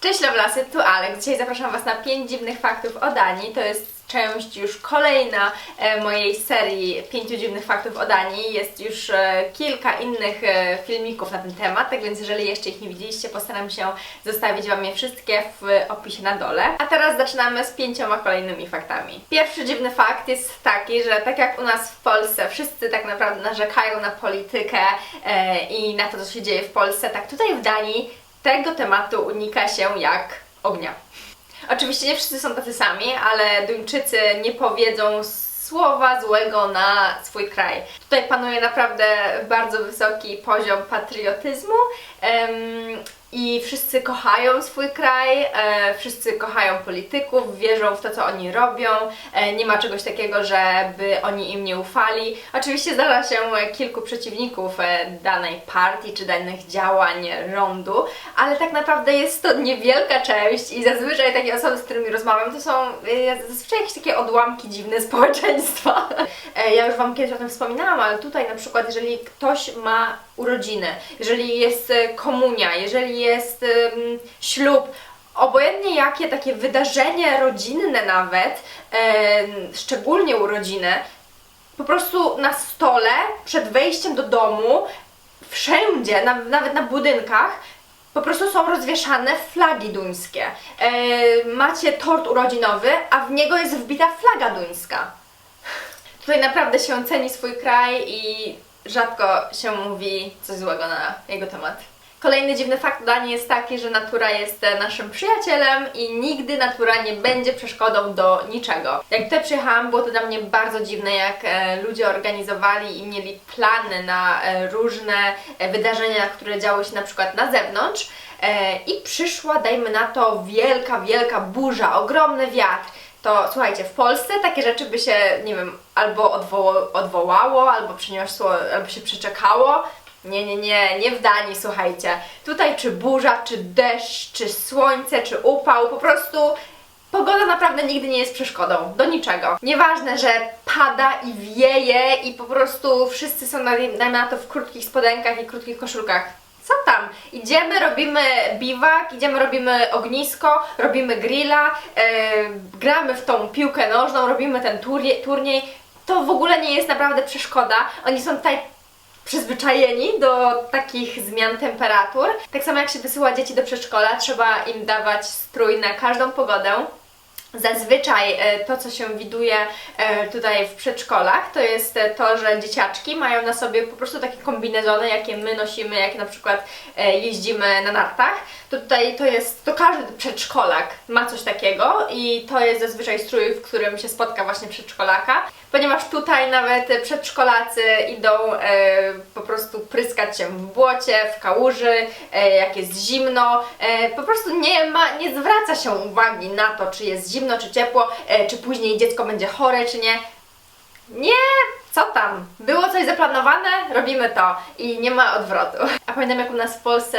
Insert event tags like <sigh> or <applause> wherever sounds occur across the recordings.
Cześć Lawlasy, tu Alek. Dzisiaj zapraszam Was na 5 dziwnych faktów o Danii. To jest część już kolejna e, mojej serii 5 dziwnych faktów o Danii. Jest już e, kilka innych e, filmików na ten temat, tak więc jeżeli jeszcze ich nie widzieliście, postaram się zostawić Wam je wszystkie w opisie na dole. A teraz zaczynamy z pięcioma kolejnymi faktami. Pierwszy dziwny fakt jest taki, że tak jak u nas w Polsce wszyscy tak naprawdę narzekają na politykę i na to, co się dzieje w Polsce, tak tutaj w Danii tego tematu unika się jak ognia. Oczywiście nie wszyscy są tacy sami, ale Duńczycy nie powiedzą słowa złego na swój kraj. Tutaj panuje naprawdę bardzo wysoki poziom patriotyzmu i wszyscy kochają swój kraj, e, wszyscy kochają polityków, wierzą w to, co oni robią. E, nie ma czegoś takiego, żeby oni im nie ufali. Oczywiście zdarza się kilku przeciwników e, danej partii czy danych działań rządu, ale tak naprawdę jest to niewielka część i zazwyczaj takie osoby, z którymi rozmawiam, to są e, zazwyczaj jakieś takie odłamki dziwne <laughs> społeczeństwa. E, Ja już Wam kiedyś o tym wspominałam, ale tutaj na przykład, jeżeli ktoś ma urodziny, jeżeli jest e, komunia, jeżeli jest em, ślub, obojętnie jakie takie wydarzenie rodzinne nawet, szczególnie urodziny, po prostu na stole, przed wejściem do domu, wszędzie, na, nawet na budynkach, po prostu są rozwieszane flagi duńskie. E, macie tort urodzinowy, a w niego jest wbita flaga duńska. Tutaj naprawdę się ceni swój kraj i rzadko się mówi coś złego na jego temat. Kolejny dziwny fakt Danii jest taki, że natura jest e, naszym przyjacielem i nigdy natura nie będzie przeszkodą do niczego. Jak tutaj przyjechałam, było to dla mnie bardzo dziwne, jak e, ludzie organizowali i mieli plany na e, różne wydarzenia, które działy się na przykład na zewnątrz i przyszła, dajmy na to, wielka, wielka burza, ogromny wiatr to słuchajcie, w Polsce takie rzeczy by się, nie wiem, albo odwoło, odwołało, albo przyniosło, albo się przeczekało. Nie, nie, nie, nie w Danii, słuchajcie. Tutaj czy burza, czy deszcz, czy słońce, czy upał, po prostu pogoda naprawdę nigdy nie jest przeszkodą do niczego. Nieważne, że pada i wieje i po prostu wszyscy są na, na to w krótkich spodenkach i krótkich koszulkach. Co tam? Idziemy, robimy biwak, idziemy, robimy ognisko, robimy grilla, e, gramy w tą piłkę nożną, robimy ten turniej, turniej. To w ogóle nie jest naprawdę przeszkoda. Oni są tutaj przyzwyczajeni do takich zmian temperatur. Tak samo jak się wysyła dzieci do przedszkola, trzeba im dawać strój na każdą pogodę. Zazwyczaj e, to, co się widuje e, tutaj w przedszkolach, to jest e, to, że dzieciaczki mają na sobie po prostu takie kombinezony, jakie my nosimy, jak na przykład jeździmy na nartach. To tutaj to jest, to każdy przedszkolak ma coś takiego i to jest zazwyczaj strój, w którym się spotka właśnie przedszkolaka, ponieważ tutaj nawet przedszkolacy idą po prostu pryskać się w błocie, w kałuży, jak jest zimno, po prostu nie ma, nie zwraca się uwagi na to, czy jest zimno, czy ciepło, e, czy później dziecko będzie chore, czy nie. Nie, co tam? Było coś zaplanowane, robimy to i nie ma odwrotu. A pamiętam jak u nas w Polsce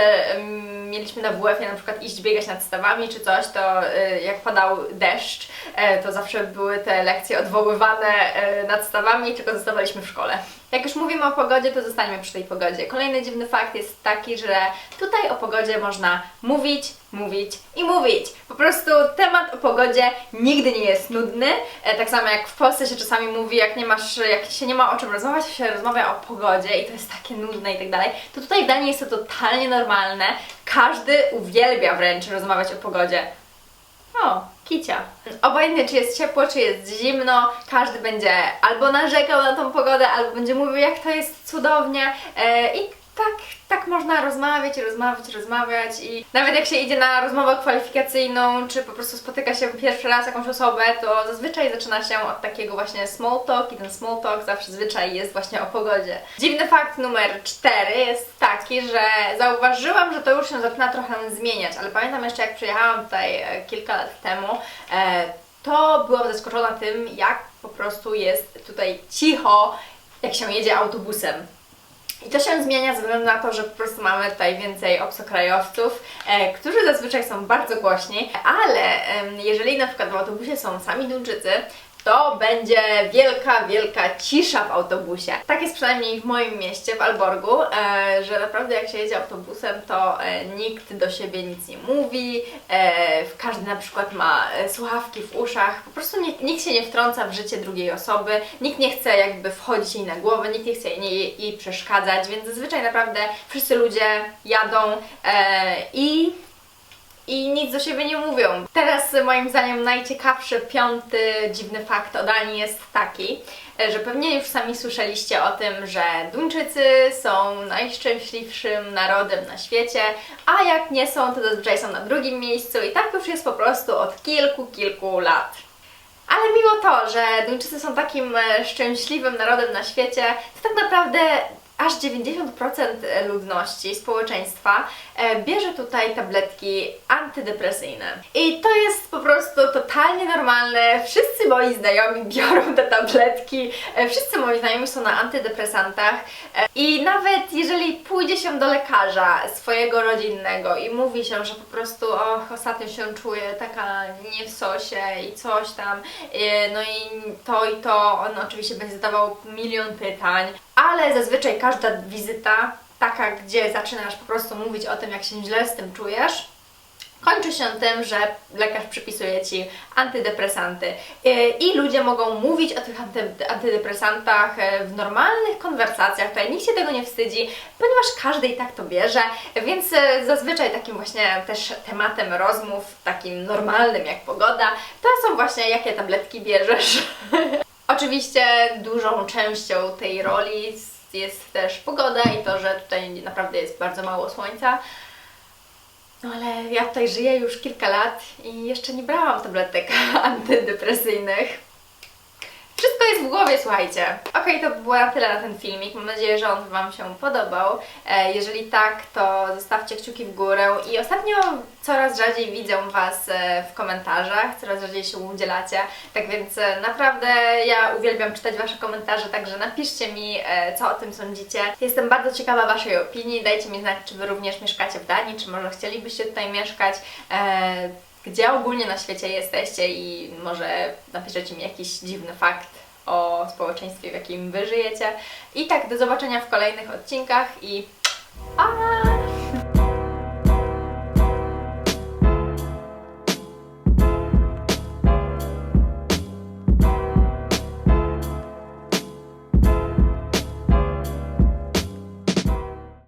mieliśmy na WF-ie na przykład iść biegać nad stawami czy coś, to y, jak padał deszcz, e, to zawsze były te lekcje odwoływane e, nad stawami, tylko zostawaliśmy w szkole. Jak już mówimy o pogodzie, to zostańmy przy tej pogodzie. Kolejny dziwny fakt jest taki, że tutaj o pogodzie można mówić, mówić i mówić. Po prostu temat o pogodzie nigdy nie jest nudny. E, tak samo jak w Polsce się czasami mówi, jak nie masz, jak się nie ma o czym rozmawiać, się rozmawia o pogodzie i to jest takie nudne i tak dalej. To tutaj w jest to totalnie normalne. Każdy uwielbia wręcz rozmawiać o pogodzie. O, kicia. Obojętnie czy jest ciepło, czy jest zimno, każdy będzie albo narzekał na tą pogodę, albo będzie mówił jak to jest cudownie e, i tak, tak można rozmawiać, rozmawiać, rozmawiać i nawet jak się idzie na rozmowę kwalifikacyjną, czy po prostu spotyka się pierwszy raz jakąś osobę, to zazwyczaj zaczyna się od takiego właśnie small talk i ten small talk zawsze zwyczaj jest właśnie o pogodzie. Dziwny fakt numer cztery jest taki, że zauważyłam, że to już się zaczyna trochę zmieniać, ale pamiętam jeszcze jak przyjechałam tutaj e, kilka lat temu, e, to byłam zaskoczona tym, jak po prostu jest tutaj cicho, jak się jedzie autobusem. I to się zmienia ze względu na to, że po prostu mamy tutaj więcej obcokrajowców, e, którzy zazwyczaj są bardzo głośni, ale em, jeżeli na przykład w autobusie są sami Duńczycy, to będzie wielka, wielka cisza w autobusie. Tak jest przynajmniej w moim mieście, w Alborgu, e, że naprawdę jak się jedzie autobusem, to e, nikt do siebie nic nie mówi, e, każdy na przykład ma słuchawki w uszach, po prostu nikt, się nie wtrąca w życie drugiej osoby, nikt nie chce jakby wchodzić jej na głowę, nikt nie chce jej, jej przeszkadzać, więc zazwyczaj naprawdę wszyscy ludzie jadą i i nic do siebie nie mówią. Teraz y, moim zdaniem najciekawszy piąty dziwny fakt o Danii jest taki, e, że pewnie już sami słyszeliście o tym, że Duńczycy są najszczęśliwszym narodem na świecie, a jak nie są, to zazwyczaj są na drugim miejscu i tak już jest po prostu od kilku, kilku lat. Ale mimo to, że Duńczycy są takim e, szczęśliwym narodem na świecie, to tak naprawdę aż 90% ludności, społeczeństwa e, bierze tutaj tabletki antydepresyjne. I to jest po prostu totalnie normalne. Wszyscy moi znajomi <laughs> biorą te tabletki, e, wszyscy moi znajomi są na antydepresantach e, i nawet jeżeli pójdzie się do lekarza swojego rodzinnego i mówi się, że po prostu och, ostatnio się czuję taka nie w sosie i coś tam, e, no i to i to, on oczywiście będzie zadawał milion pytań, ale zazwyczaj każda wizyta, taka gdzie zaczynasz po prostu mówić o tym, jak się źle z tym czujesz, kończy się tym, że lekarz przypisuje Ci antydepresanty. Yy, I ludzie mogą mówić o tych anty- antydepresantach yy, w normalnych konwersacjach. Tutaj nikt się tego nie wstydzi, ponieważ każdy i tak to bierze, więc yy, zazwyczaj takim właśnie też tematem rozmów, takim normalnym jak pogoda, to są właśnie jakie tabletki bierzesz. <laughs> Oczywiście dużą częścią tej roli jest też pogoda i to, że tutaj naprawdę jest bardzo mało słońca. No ale ja tutaj żyję już kilka lat i jeszcze nie brałam tabletek <laughs> antydepresyjnych. Wszystko jest w głowie, słuchajcie. Okej, to było na tyle na ten filmik. Mam nadzieję, że on Wam się podobał. E, jeżeli tak, to zostawcie kciuki w górę. I ostatnio coraz rzadziej widzę Was e, w komentarzach, coraz rzadziej się udzielacie. Tak więc e, naprawdę ja uwielbiam czytać Wasze komentarze, także napiszcie mi, co o tym sądzicie. Jestem bardzo ciekawa Waszej opinii. Dajcie mi znać, czy Wy również mieszkacie w Danii, czy może chcielibyście tutaj mieszkać. Gdzie ogólnie na świecie jesteście i może napiszecie mi jakiś dziwny fakt o społeczeństwie, w jakim wy żyjecie. I tak, do zobaczenia w kolejnych odcinkach i pa!